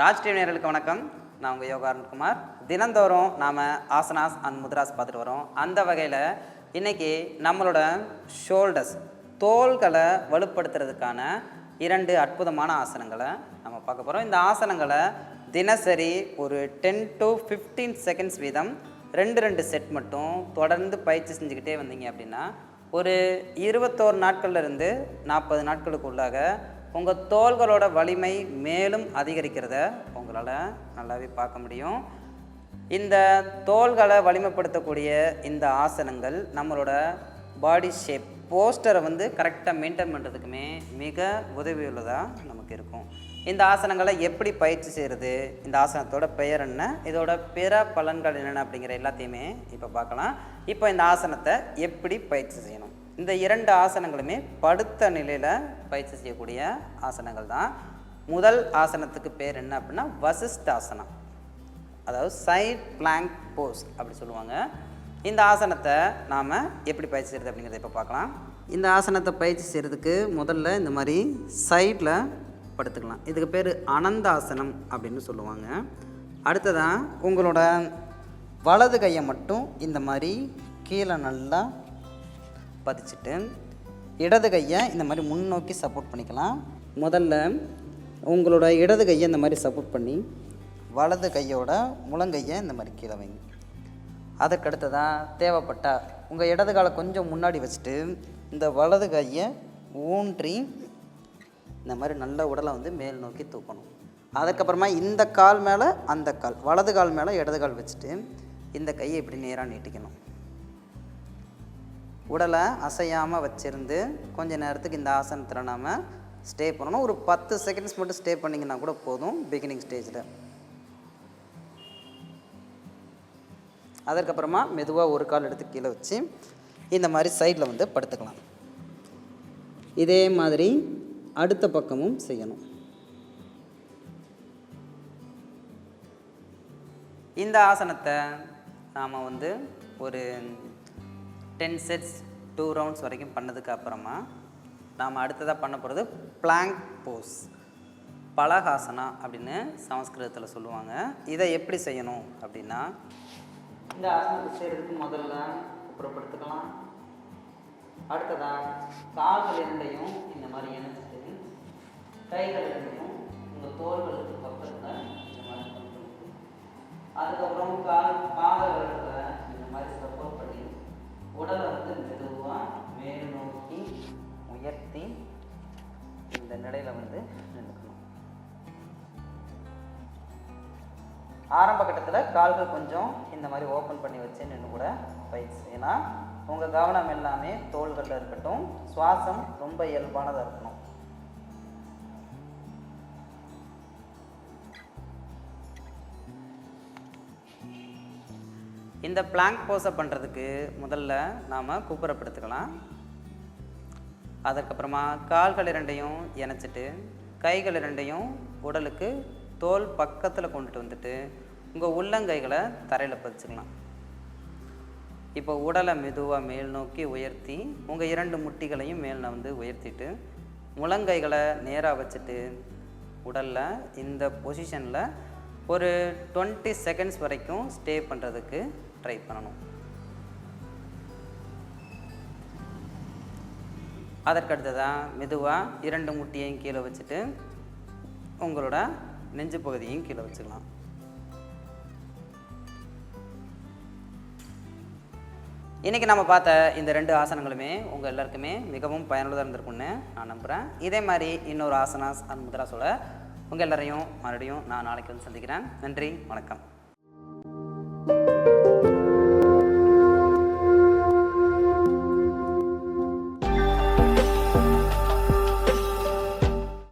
Raj TV வணக்கம். நான் உங்கள் யோகா அருண்குமார் தினந்தோறும் நாம் ஆசனாஸ் அண்ட் முத்ராஸ் பார்த்துட்டு வரோம். அந்த வகையில் இன்றைக்கி நம்மளோட ஷோல்டர்ஸ் தோள்களை வலுப்படுத்துறதுக்கான இரண்டு அற்புதமான ஆசனங்களை நம்ம பார்க்க போகிறோம் இந்த ஆசனங்களை தினசரி ஒரு டென் டு ஃபிஃப்டீன் செகண்ட்ஸ் வீதம் ரெண்டு ரெண்டு செட் மட்டும் தொடர்ந்து பயிற்சி செஞ்சுக்கிட்டே வந்தீங்க அப்படின்னா ஒரு இருபத்தோரு நாட்கள்லேருந்து நாற்பது நாட்களுக்கு உள்ளாக உங்கள் தோள்களோட வலிமை மேலும் அதிகரிக்கிறத உங்களால் நல்லாவே பார்க்க முடியும். இந்த தோள்களை வலிமைப்படுத்தக்கூடிய இந்த ஆசனங்கள் நம்மளோட பாடி ஷேப் போஸ்டரை வந்து கரெக்டாக மெயின்டைன் பண்ணுறதுக்குமே மிக உதவியுள்ளதாக நமக்கு இருக்கும். இந்த ஆசனங்களை எப்படி பயிற்சி செய்கிறது இந்த ஆசனத்தோட பெயர் என்ன இதோட பிற பலன்கள் என்னென்ன அப்படிங்கிற எல்லாத்தையுமே இப்போ பார்க்கலாம். இப்போ இந்த ஆசனத்தை எப்படி பயிற்சி செய்யணும்? இந்த இரண்டு ஆசனங்களுமே படுத்த நிலையில் பயிற்சி செய்யக்கூடிய ஆசனங்கள் தான் முதல் ஆசனத்துக்கு பேர் என்ன அப்படின்னா வசிஷ்டாசனம். அதாவது சைட் பிளாங்க் போஸ் அப்படி சொல்லுவாங்க. இந்த ஆசனத்தை நாம் எப்படி பயிற்சி செய்கிறது அப்படிங்கிறத இப்போ பார்க்கலாம். இந்த ஆசனத்தை பயிற்சி செய்கிறதுக்கு முதல்ல இந்த மாதிரி சைடில் படுத்துக்கலாம். இதுக்கு பேர் அனந்தாசனம் அப்படின்னு சொல்லுவாங்க. அடுத்ததான் உங்களோட வலது கையை மட்டும் இந்த மாதிரி கீழே நல்லா பதிச்சுட்டு இடது கையை இந்த மாதிரி முன்னோக்கி சப்போர்ட் பண்ணிக்கலாம். முதல்ல உங்களோட இடது கையை இந்த மாதிரி சப்போர்ட் பண்ணி வலது கையோட முழங்கையை இந்த மாதிரி கீழே வைங்க. அதுக்கடுத்ததான் தேவைப்பட்டா உங்கள் இடது காலை கொஞ்சம் முன்னாடி வச்சுட்டு இந்த வலது கையை ஊன்றி இந்த மாதிரி நல்ல உடலை வந்து மேல் நோக்கி தூக்கணும். அதுக்கப்புறமா இந்த கால் மேலே அந்த கால் வலது கால் மேலே இடது கால் வச்சுட்டு இந்த கையை இப்படி நேராக நீட்டிக்கணும். உடலை அசையாமல் வச்சிருந்து கொஞ்ச நேரத்துக்கு இந்த ஆசனத்தில் நாம் ஸ்டே பண்ணணும். ஒரு பத்து செகண்ட்ஸ் மட்டும் ஸ்டே பண்ணிங்கன்னா கூட போதும் பிகினிங் ஸ்டேஜில் அதற்கப்புறமா மெதுவாக ஒரு கால் எடுத்து கீழே வச்சு இந்த மாதிரி சைடில் வந்து படுத்துக்கலாம். இதே மாதிரி அடுத்த பக்கமும் செய்யணும். இந்த ஆசனத்தை நாம் வந்து ஒரு டென் செட்ஸ் டூ ரவுண்ட்ஸ் வரைக்கும் பண்ணதுக்கு அப்புறமா நாம் அடுத்ததாக பண்ண போகிறது பிளாங்க் போஸ் பலஹாசனா அப்படின்னு சமஸ்கிருதத்தில் சொல்லுவாங்க. இதை எப்படி செய்யணும் அப்படின்னா இந்த ஆசனத்தை செய்கிறதுக்கு முதல்ல குப்புறப்படுத்திக்கலாம் அடுத்ததாக கால்கள் இரண்டையும் இந்த மாதிரி இணைச்சிட்டு கைகள் இரண்டையும் உங்கள் தோள்களுக்கு பக்கத்தில் இந்த மாதிரி அதுக்கப்புறம் கால் இந்த வந்து நின்றுக்கணும் ஆரம்ப கட்டத்தில் கால்கள் கொஞ்சம் இந்த மாதிரி ஓப்பன் பண்ணி வச்சு நின்று கூட பயிற்சி. ஏன்னா உங்கள் கவனம் எல்லாமே தோள்களில் இருக்கட்டும் சுவாசம் ரொம்ப இயல்பானதாக இருக்கணும். இந்த பிளாங்க் போஸை பண்ணுறதுக்கு முதல்ல நாம் குப்புறப்படுத்திக்கலாம். அதற்கப்புறமா கால்கள் இரண்டையும் இணைச்சிட்டு கைகள் இரண்டையும் உடலுக்கு தோல் பக்கத்தில் கொண்டுட்டு வந்துட்டு உங்கள் உள்ளங்கைகளை தரையில் பதிச்சுக்கலாம். இப்போ உடலை மெதுவாக மேல் நோக்கி உயர்த்தி உங்கள் இரண்டு முட்டிகளையும் மேல் வந்து உயர்த்திட்டு முழங்கைகளை நேராக வச்சுட்டு உடலில் இந்த பொசிஷனில் ஒரு டுவெண்ட்டி செகண்ட்ஸ் வரைக்கும் ஸ்டே பண்ணுறதுக்கு ட்ரை பண்ணணும். அதற்கடுத்ததாக மெதுவாக இரண்டு முட்டியையும் கீழே வச்சுட்டு உங்களோட நெஞ்சு பகுதியையும் கீழே வச்சுக்கலாம். இன்றைக்கி நம்ம பார்த்த இந்த ரெண்டு ஆசனங்களுமே உங்கள் எல்லாருக்குமே மிகவும் பயனுள்ளதாக இருந்திருக்கும்னு நான் நம்புகிறேன் இதே மாதிரி இன்னொரு ஆசனாஸ் அந்த முத்ராஸோட உங்கள் எல்லாரையும் மறுபடியும் நான் நாளைக்கு வந்து சந்திக்கிறேன். நன்றி வணக்கம்.